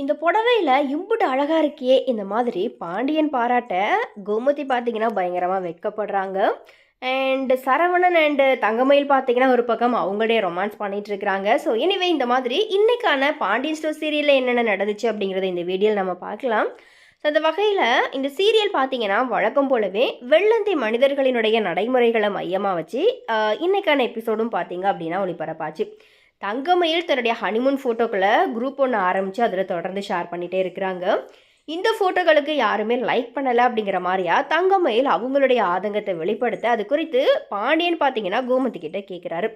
இந்த புடவையில் இம்புட்டு அழகாக இருக்கே இந்த மாதிரி பாண்டியன் பாராட்ட கோமதி பார்த்தீங்கன்னா பயங்கரமாக வெட்கப்படுறாங்க அண்டு சரவணன் அண்டு தங்கமயில் பார்த்தீங்கன்னா ஒரு பக்கம் அவங்களே ரொமான்ஸ் பண்ணிட்டு இருக்கிறாங்க. ஸோ எனிவே இந்த மாதிரி இன்னைக்கான பாண்டியன் ஸ்டோர் சீரியலில் என்னென்ன நடந்துச்சு அப்படிங்கிறத இந்த வீடியோவில் நம்ம பார்க்கலாம். ஸோ அந்த வகையில் இந்த சீரியல் பார்த்தீங்கன்னா வழக்கம் போலவே வெள்ளந்தி மனிதர்களினுடைய நடைமுறைகளை மையமாக வச்சு இன்னைக்கான எபிசோடும் பார்த்தீங்க அப்படின்னா ஒளிபரப்பாச்சு. தங்கமயில் தன்னுடைய ஹனிமூன் ஃபோட்டோக்களை குரூப் ஒன்று ஆரம்பித்து அதில் தொடர்ந்து ஷேர் பண்ணிகிட்டே இருக்கிறாங்க. இந்த ஃபோட்டோகளுக்கு யாருமே லைக் பண்ணலை அப்படிங்கிற மாதிரியா தங்கமயில் அவங்களுடைய ஆதங்கத்தை வெளிப்படுத்த அது குறித்து பாண்டியன் பார்த்தீங்கன்னா கோமதி கிட்ட கேட்குறாரு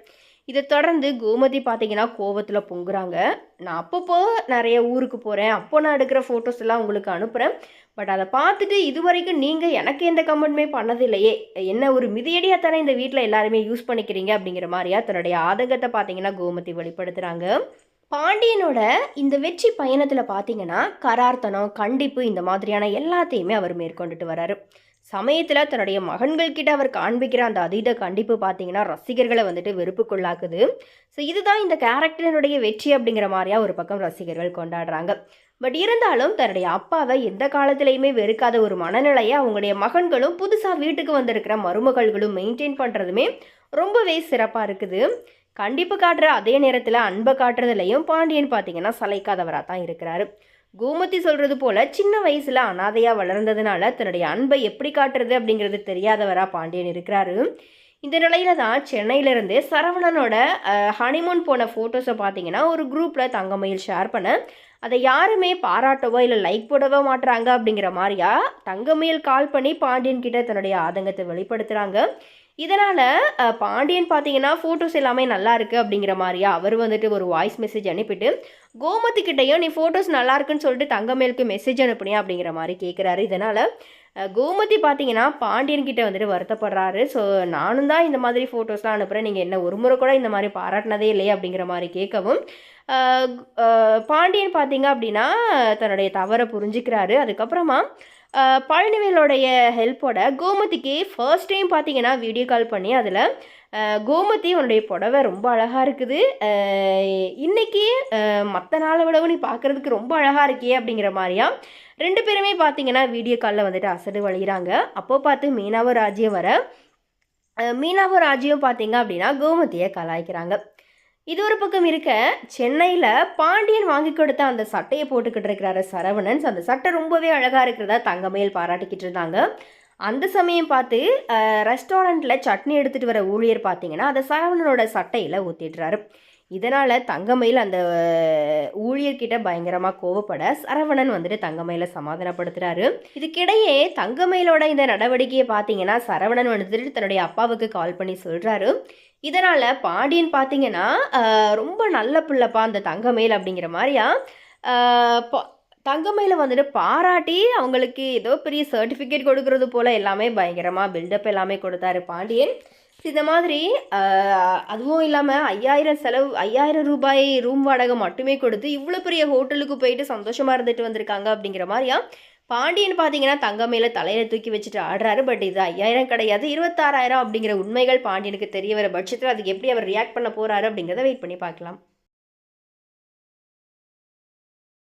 இதை தொடர்ந்து கோமதி பார்த்தீங்கன்னா கோவத்தில் பொங்குறாங்க. நான் அப்பப்போ நிறைய ஊருக்கு போகிறேன் அப்போ நான் எடுக்கிற ஃபோட்டோஸ் எல்லாம் உங்களுக்கு அனுப்புகிறேன் பட் அதை பார்த்துட்டு இது வரைக்கும் நீங்கள் எனக்கு எந்த கமெண்ட்டுமே பண்ணதில்லையே. என்ன ஒரு மிதியடியாக தானே இந்த வீட்டில் எல்லாருமே யூஸ் பண்ணிக்கிறீங்க அப்படிங்கிற மாதிரியா தன்னுடைய ஆதங்கத்தை பார்த்தீங்கன்னா கோமதி வெளிப்படுத்துகிறாங்க பாண்டியனோட இந்த வெற்றி பயணத்தில் பார்த்தீங்கன்னா கரார்த்தனம் கண்டிப்பு இந்த மாதிரியான எல்லாத்தையுமே அவர் மேற்கொண்டுட்டு வராரு. சமயத்தில் தன்னுடைய மகன்கள் கிட்ட அவர் காண்பிக்கிற அந்த அதீத கண்டிப்பு பார்த்தீங்கன்னா ரசிகர்களை வந்துட்டு வெறுப்புக்குள்ளாக்குது. ஸோ இதுதான் இந்த கேரக்டரினுடைய வெற்றி அப்படிங்கிற மாதிரியா ஒரு பக்கம் ரசிகர்கள் கொண்டாடுறாங்க. பட் இருந்தாலும் தன்னுடைய அப்பாவை எந்த காலத்திலையுமே வெறுக்காத ஒரு மனநிலையை அவங்களுடைய மகன்களும் புதுசாக வீட்டுக்கு வந்திருக்கிற மருமகள்களும் மெயின்டைன் பண்ணுறதுமே ரொம்பவே சிறப்பாக இருக்குது. கண்டிப்பு காட்டுற அதே நேரத்தில் அன்பை காட்டுறதுலையும் பாண்டியன் பார்த்தீங்கன்னா சளைக்காதவராக தான் இருக்கிறாரு. கோமதி சொல்கிறது போல் சின்ன வயசில் அனாதையாக வளர்ந்ததுனால தன்னுடைய அன்பை எப்படி காட்டுறது அப்படிங்கிறது தெரியாதவராக பாண்டியன் இருக்கிறாரு. இந்த நிலையில தான் சென்னையிலேருந்து சரவணனோட ஹனிமூன் போன ஃபோட்டோஸை பார்த்தீங்கன்னா ஒரு குரூப்பில் தங்கமயில் ஷேர் பண்ண அதை யாருமே பாராட்டவோ இல்லை லைக் போடவோ மாட்டுறாங்க அப்படிங்கிற மாதிரியா தங்கமயில் கால் பண்ணி பாண்டியன் கிட்ட தன்னுடைய ஆதங்கத்தை வெளிப்படுத்துகிறாங்க இதனால் பாண்டியன் பார்த்தீங்கன்னா ஃபோட்டோஸ் எல்லாமே நல்லா இருக்குது அப்படிங்கிற மாதிரியா? அவர் வந்துட்டு ஒரு வாய்ஸ் மெசேஜ் அனுப்பிட்டு கோமதி நீ ஃபோட்டோஸ் நல்லா இருக்குன்னு சொல்லிட்டு தங்கமேலுக்கு மெசேஜ் அனுப்புனியா? அப்படிங்கிற மாதிரி கேட்குறாரு இதனால் கோமதி பார்த்தீங்கன்னா பாண்டியன் கிட்ட வந்துட்டு வருத்தப்படுறாரு. ஸோ நானும் தான் இந்த மாதிரி ஃபோட்டோஸ்லாம் அனுப்புகிறேன் நீங்கள் என்ன ஒரு முறை கூட இந்த மாதிரி பாராட்டினதே இல்லையே? அப்படிங்கிற மாதிரி கேட்கவும் பாண்டியன் பார்த்தீங்க அப்படின்னா தன்னுடைய தவறை புரிஞ்சுக்கிறாரு. அதுக்கப்புறமா பழனிவேலோடைய ஹெல்ப்போட கோமதிக்கு ஃபர்ஸ்ட் டைம் பார்த்தீங்கன்னா வீடியோ கால் பண்ணி அதில் கோமதி உன்னுடைய புடவை ரொம்ப அழகாக இருக்குது. இன்றைக்கி மற்ற நாளை விடவும் நீ பார்க்குறதுக்கு ரொம்ப அழகாக இருக்கியே அப்படிங்கிற மாதிரியா? ரெண்டு பேருமே பார்த்தீங்கன்னா வீடியோ காலில் வந்துட்டு அசடு வழிகிறாங்க அப்போ பார்த்து மீனாவும் ராஜ்யம் வர மீனாவும் ராஜ்யம் பார்த்தீங்க அப்படின்னா கோமதியை கலாய்க்கிறாங்க. இது ஒரு பக்கம் இருக்க சென்னையில் பாண்டியன் வாங்கி கொடுத்த அந்த சட்டையை போட்டுக்கிட்டு இருக்கிறாரு சரவணன் அந்த சட்டை ரொம்பவே அழகாக இருக்கிறதா தங்கமேல் பாராட்டிக்கிட்டு இருந்தாங்க. அந்த சமயம் பார்த்து ரெஸ்டாரண்ட்டில் சட்னி எடுத்துகிட்டு வர ஊழியர் பார்த்தீங்கன்னா அதை சரவணனோட சட்டையில் ஊற்றிடுறாரு இதனால் தங்கமயில் அந்த ஊழியர்கிட்ட பயங்கரமாக கோவப்பட சரவணன் வந்துட்டு தங்கமயில சமாதானப்படுத்துறாரு. இதுக்கிடையே தங்கமயிலோட இந்த நடவடிக்கையை பார்த்தீங்கன்னா சரவணன் வந்துட்டு தன்னுடைய அப்பாவுக்கு கால் பண்ணி சொல்கிறாரு இதனால் பாண்டியன் பார்த்தீங்கன்னா ரொம்ப நல்ல பிள்ளைப்பா அந்த தங்கமயில் அப்படிங்கிற மாதிரியா? தங்கமயில வந்துட்டு பாராட்டி அவங்களுக்கு ஏதோ பெரிய சர்டிஃபிகேட் கொடுக்கறது போல் எல்லாமே பயங்கரமாக பில்டப் எல்லாமே கொடுத்தாரு பாண்டியன். இந்த மாதிரி அதுவும் இல்லாமல் ஐயாயிரம் செலவு ஐயாயிரம் ரூபாய் ரூம் வாடகை மட்டுமே கொடுத்து இவ்வளோ பெரிய ஹோட்டலுக்கு போயிட்டு சந்தோஷமாக இருந்துட்டு வந்திருக்காங்க அப்படிங்கிற மாதிரியா? பாண்டியன் பார்த்தீங்கன்னா தங்கமேல தலையில தூக்கி வச்சுட்டு ஆடுறாரு. பட் இது ஐயாயிரம் கிடையாது இருபத்தாறாயிரம் அப்படிங்கிற உண்மைகள் பாண்டியனுக்கு தெரிய வர பட்சத்தில் அதுக்கு எப்படி அவர் ரியாக்ட் பண்ண போகிறாரு அப்படிங்கிறத வெயிட் பண்ணி பார்க்கலாம்.